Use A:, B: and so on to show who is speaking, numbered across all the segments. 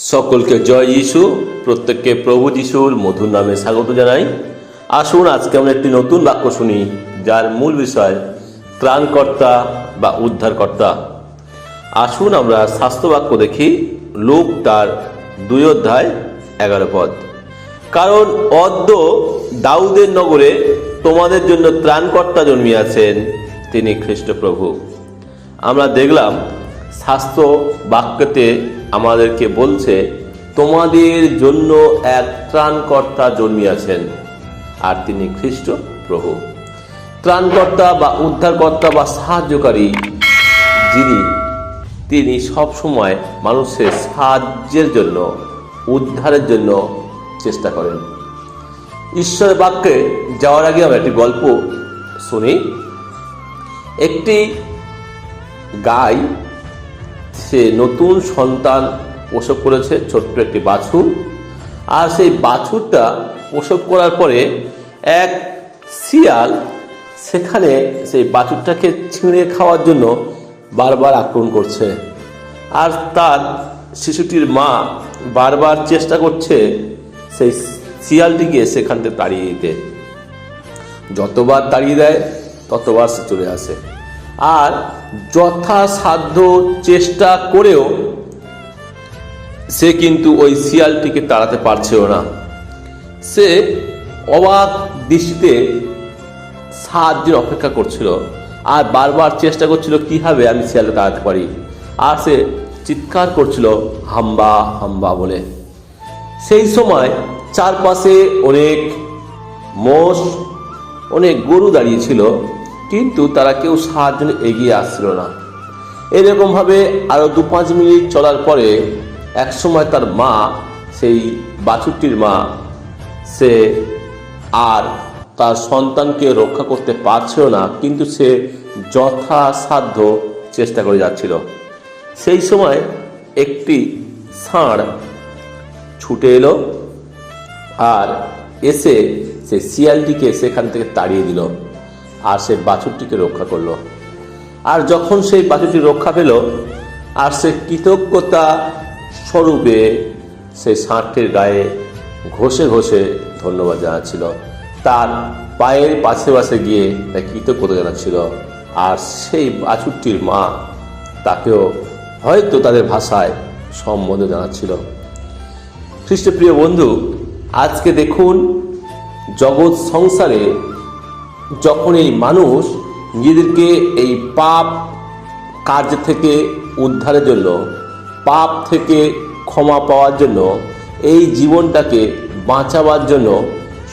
A: সকলকে জয় যিশু, প্রত্যেককে প্রভু যিশুর মধুর নামে স্বাগত জানাই। আসুন, আজকে আমরা একটি নতুন বাক্য শুনি, যার মূল বিষয় ত্রাণকর্তা বা উদ্ধারকর্তা। আসুন, আমরা স্বাস্থ্য বাক্য দেখি, লোক তার দুই অধ্যায় এগারো পদ। কারণ অদ্য দাউদের নগরে তোমাদের জন্য ত্রাণকর্তা জন্মিয়াছেন তিনি খ্রিস্টপ্রভু। আমরা দেখলাম, স্বাস্থ্য বাক্যতে আমাদেরকে বলছে, তোমাদের জন্য এক ত্রাণকর্তা জন্মিয়াছেন, আর তিনি খ্রিস্ট প্রভু। ত্রাণকর্তা বা উদ্ধারকর্তা বা সাহায্যকারী যিনি, তিনি সব সময় মানুষের সাহায্যের জন্য, উদ্ধারের জন্য চেষ্টা করেন। ঈশ্বরের বাক্যে যাওয়ার আগে আমরা একটি গল্প শুনি। একটি গাই সে নতুন সন্তান প্রসব করেছে ছোট্ট একটি বাছুর। আর সেই বাছুরটা প্রসব করার পরে এক শিয়াল সেখানে সেই বাছুরটাকে ছিঁড়ে খাওয়ার জন্য বারবার আক্রমণ করছে। আর তার শিশুটির মা বারবার চেষ্টা করছে সেই শিয়ালটিকে সেখান থেকে তাড়িয়ে দিতে। যতবার তাড়িয়ে দেয়, ততবার সে চলে আসে। আর যথাসাধ্য চেষ্টা করেও সে কিন্তু ওই শিয়ালটিকে তাড়াতে পারছেও না। সে অবাক দৃষ্টিতে সাহায্যের অপেক্ষা করছিল আর বারবার চেষ্টা করছিল, কীভাবে আমি শিয়ালকে তাড়াতে পারি? আর সে চিৎকার করছিল, হাম্বা হাম্বা বলে। সেই সময় চারপাশে অনেক মোষ, অনেক গরু দাঁড়িয়েছিল কিন্তু তারা কেউ সাহায্য এগিয়ে আসছিল না। এরকমভাবে আরও দু পাঁচ মিনিট চলার পরে এক সময় তার মা, সেই বাছুরটির মা, সে আর তার সন্তানকে রক্ষা করতে পারছিল না, কিন্তু সে যথাসাধ্য চেষ্টা করে যাচ্ছিল। সেই সময় একটি ষাঁড় ছুটে এলো আর এসে সে শিয়ালটিকে সেখান থেকে তাড়িয়ে দিল। আর সে বাছুরটিকে রক্ষা করল। আর যখন সেই বাছুরটি রক্ষা পেল, আর সে কৃতজ্ঞতা স্বরূপে সেই ষাঁড়টির গায়ে ঘষে ঘষে ধন্যবাদ জানাচ্ছিল। তার পায়ের পাশে পাশে গিয়ে তাই কৃতজ্ঞতা জানাচ্ছিল। আর সেই বাছুরটির মা তাকেও হয়তো তাদের ভাষায় সম্বোধন জানাচ্ছিল। খ্রিস্টপ্রিয় বন্ধু, আজকে দেখুন, জগৎ সংসারে যখন এই মানুষ নিজেদেরকে এই পাপ কার্য থেকে উদ্ধারের জন্য, পাপ থেকে ক্ষমা পাওয়ার জন্য, এই জীবনটাকে বাঁচাবার জন্য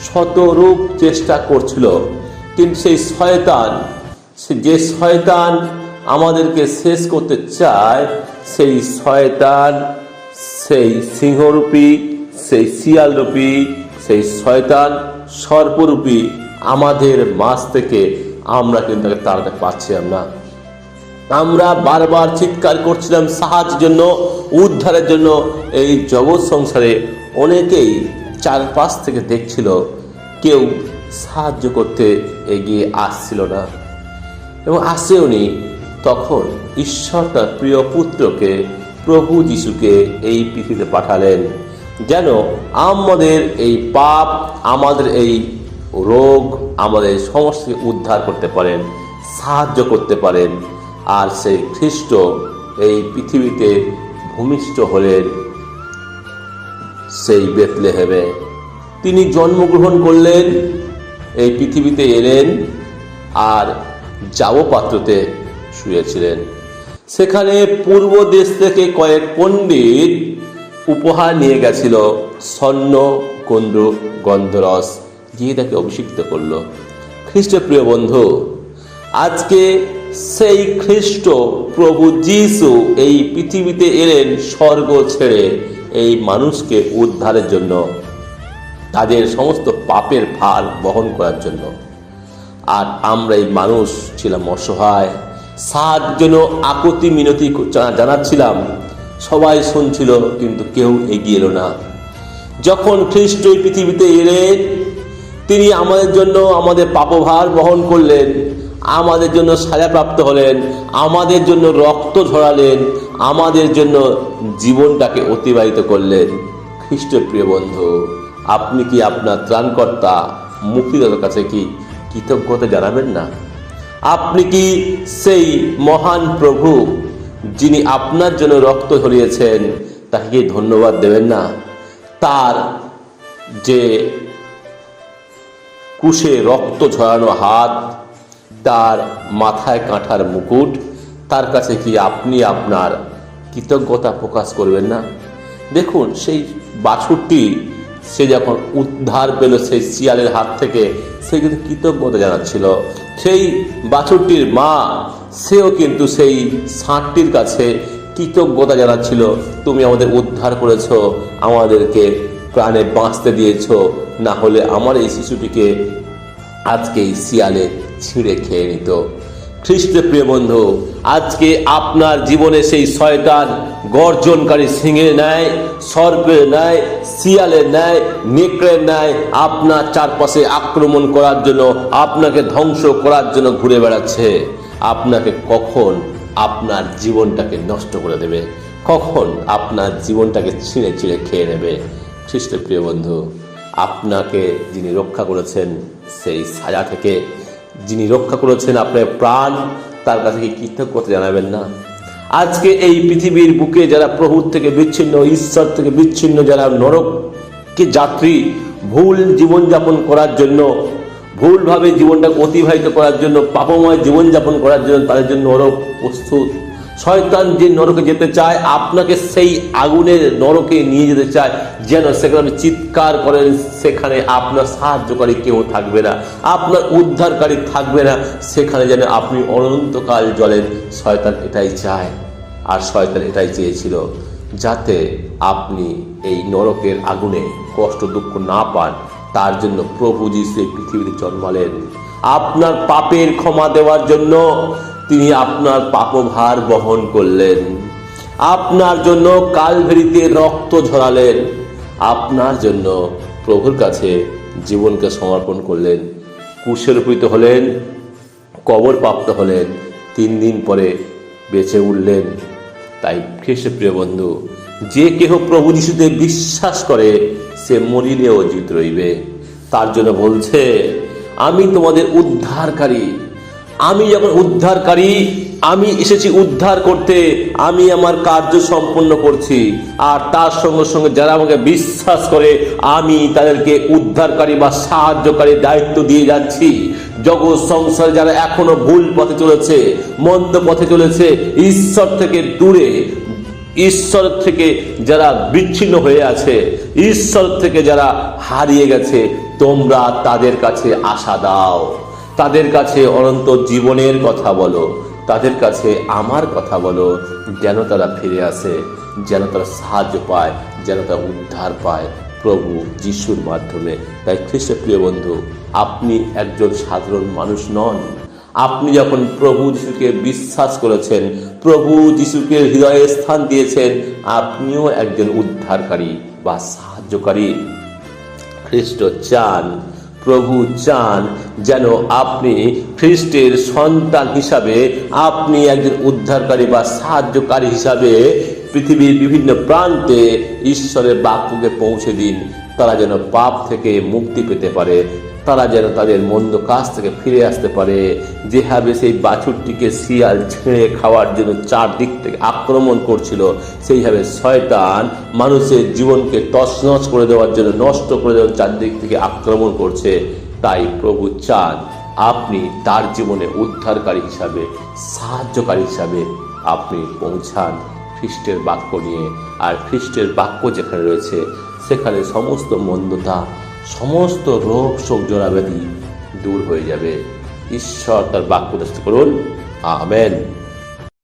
A: শতরূপ চেষ্টা করছিল। কিন্তু সেই শয়তান যে শয়তান আমাদেরকে শেষ করতে চায়, সেই শয়তান, সেই সিংহরূপী, সেই শিয়ালরূপী, সেই শয়তান সর্পরূপী আমাদের মাছ থেকে আমরা কিন্তু তাড়াতে পারছিলাম না। আমরা বারবার চিৎকার করছিলাম সাহায্যের জন্য, উদ্ধারের জন্য। এই জগৎ সংসারে অনেকেই চারপাশ থেকে দেখছিল, কেউ সাহায্য করতে এগিয়ে আসছিল না। এবং আসেওনি, তখন ঈশ্বর তার প্রিয় পুত্রকে, প্রভু যিশুকে এই পৃথিবীতে পাঠালেন, যেন আমাদের এই পাপ, আমাদের এই রোগ আমাদের সমস্যাকে উদ্ধার করতে পারেন, সাহায্য করতে পারেন। আর সেই খ্রিস্ট এই পৃথিবীতে ভূমিষ্ঠ হলেন সেই বেতলে বেতলেহেমে। তিনি জন্মগ্রহণ করলেন, এই পৃথিবীতে এলেন আর যাব পাত্রতে শুয়েছিলেন। সেখানে পূর্ব দেশ থেকে কয়েক পণ্ডিত উপহার নিয়ে গেছিল স্বর্ণ কুন্দ গন্ধরস। দিয়ে তাকে অভিষিক্ত করল। খ্রিস্টপ্রিয় বন্ধু, আজকে সেই খ্রিস্ট প্রভু যিশু এই পৃথিবীতে এলেন স্বর্গ ছেড়ে এই মানুষকে উদ্ধারের জন্য, তাদের সমস্ত পাপের ভার বহন করার জন্য। আর আমরা এই মানুষ ছিলাম অসহায়, সাত জন্য আকতি মিনতি জানাচ্ছিলাম, সবাই শুনছিল কিন্তু কেউ এগিয়ে এলো না। যখন খ্রিস্ট পৃথিবীতে এলেন তিনি আমাদের জন্য আমাদের পাপভার বহন করলেন, আমাদের জন্য সাজাপ্রাপ্ত হলেন, আমাদের জন্য রক্ত ঝরালেন, আমাদের জন্য জীবনটাকে অতিবাহিত করলেন। খ্রিস্ট প্রিয় বন্ধু, আপনি কি আপনার ত্রাণকর্তা মুক্তিদাতার কাছে কি কৃতজ্ঞতা জানাবেন না? আপনি কি সেই মহান প্রভু যিনি আপনার জন্য রক্ত ঝরিয়েছেন, তাকে কি ধন্যবাদ দেবেন না? তার যে কুশে রক্ত ঝরানো হাত, তার মাথায় কাঁঠার মুকুট, তার কাছে কি আপনি আপনার কৃতজ্ঞতা প্রকাশ করবেন না? দেখুন, সেই বাছুরটি, সে যখন উদ্ধার পেল সেই শিয়ালের হাত থেকে, সে কিন্তু কৃতজ্ঞতা জানাচ্ছিল। সেই বাছুরটির মা, সেও কিন্তু সেই ষাঁটটির কাছে কৃতজ্ঞতা জানাচ্ছিল, তুমি আমাদের উদ্ধার করেছ, আমাদেরকে প্রাণে বাঁচতে দিয়েছ, না হলে আমার এই শিশুটিকে আজকে এই শিয়ালে ছিঁড়ে খেয়ে নিত। খ্রিস্ট প্রিয় বন্ধু, আজকে আপনার জীবনে সেই শয়তান গর্জনকারী সিংহের ন্যায় সর্পের ন্যায়, শিয়ালের ন্যায়, নেকড়ের ন্যায় আপনার চারপাশে আক্রমণ করার জন্য, আপনাকে ধ্বংস করার জন্য ঘুরে বেড়াচ্ছে। আপনাকে কখন আপনার জীবনটাকে নষ্ট করে দেবে? কখন আপনার জীবনটাকে ছিঁড়ে ছিঁড়ে খেয়ে নেবে? খ্রিস্ট প্রিয় বন্ধু, আপনাকে যিনি রক্ষা করেছেন সেই সাজা থেকে, যিনি রক্ষা করেছেন আপনার প্রাণ, তার কাছে কি কৃতজ্ঞতা জানাবেন না? আজকে এই পৃথিবীর বুকে যারা প্রভুর থেকে বিচ্ছিন্ন, ঈশ্বর থেকে বিচ্ছিন্ন, যারা নরককে যাত্রী, ভুল জীবনযাপন করার জন্য, ভুলভাবে জীবনটাকে অতিবাহিত করার জন্য, পাপময় জীবনযাপন করার জন্য, তাদের জন্য নরক প্রস্তুত। শয়তান যে নরকে যেতে চায়, আপনাকে সেই আগুনের নরকে নিয়ে যেতে চায়, যেন সেখানে চিৎকার করেন, সেখানে আপনার সাহায্যকারী কেউ থাকবে না, আপনার উদ্ধারকারী থাকবে না, সেখানে যেন আপনি অনন্তকাল জ্বলেন। শয়তান এটাই চায়, আর শয়তান এটাই চেয়েছিল, যাতে আপনি এই নরকের আগুনে কষ্ট দুঃখ না পান, তার জন্য প্রভু যিশু এই পৃথিবীতে জন্মালেন। আপনার পাপের ক্ষমা দেওয়ার জন্য তিনি আপনার পাপভার বহন করলেন। আপনার জন্য কালভেরিতে রক্ত ঝরালেন। আপনার জন্য প্রভুর কাছে জীবনকে সমর্পণ করলেন। কুশেরূপিত হলেন কবর প্রাপ্ত হলেন, তিন দিন পরে বেঁচে উঠলেন। তাই খ্রিস্ট প্রিয় বন্ধু, যে কেহ প্রভু যিশুতে বিশ্বাস করে, সে মরিলেও জিত রইবে। তার জন্য বলছে আমি তোমাদের উদ্ধারকারী। আমি যখন উদ্ধারকারী, আমি এসেছি উদ্ধার করতে, আমি আমার কার্য সম্পন্ন করছি। আর তার সঙ্গে সঙ্গে যারা আমাকে বিশ্বাস করে, আমি তাদেরকে উদ্ধারকারী বা সাহায্যকারী দায়িত্ব দিয়ে যাচ্ছি। জগৎ সংসারে যারা এখনও ভুল পথে চলেছে, মন্দ পথে চলেছে, ঈশ্বর থেকে দূরে, ঈশ্বর থেকে যারা বিচ্ছিন্ন হয়ে আছে, ঈশ্বর থেকে যারা হারিয়ে গেছে তোমরা তাদের কাছে আশা দাও। তাদের কাছে অনন্ত জীবনের কথা বলো। তাদের কাছে আমার কথা বলো, যেন তারা ফিরে আসে, যেন তারা সাহায্য পায়, যেন তারা উদ্ধার পায় প্রভু যিশুর মাধ্যমে। তাই খ্রিস্ট প্রিয় বন্ধু, আপনি একজন সাধারণ মানুষ নন। আপনি যখন প্রভু যিশুকে বিশ্বাস করেছেন, প্রভু যিশুকে হৃদয়ে স্থান দিয়েছেন, আপনিও একজন উদ্ধারকারী বা সাহায্যকারী। খ্রিস্ট চান, প্রভু চান, যেন আপনি খ্রিস্টের সন্তান হিসাবে, আপনি একজন উদ্ধারকারী বা সাহায্যকারী হিসাবে পৃথিবীর বিভিন্ন প্রান্তে ঈশ্বরের বাক্যকে পৌঁছে দিন। তারা যেন পাপ থেকে মুক্তি পেতে পারে। তারা যেন তাদের মন্দ কাজ থেকে ফিরে আসতে পারে। যেভাবে সেই বাছুরটিকে শিয়াল ছেড়ে খাওয়ার জন্য চারদিক থেকে আক্রমণ করছিল, সেইভাবে শয়তান মানুষের জীবনকে তছনছ করে দেওয়ার জন্য নষ্ট করে দেওয়ার চারদিক থেকে আক্রমণ করছে। তাই প্রভু চান আপনি তার জীবনে উদ্ধারকারী হিসাবে, সাহায্যকারী হিসাবে আপনি পৌঁছান খ্রিস্টের বাক্য নিয়ে। আর খ্রিস্টের বাক্য যেখানে রয়েছে, সেখানে সমস্ত মন্দতা সমস্ত রোগ শোক জোড়াব্যাধি দূর হয়ে যাবে। ঈশ্বর তার বাক্য করুন। আমেন।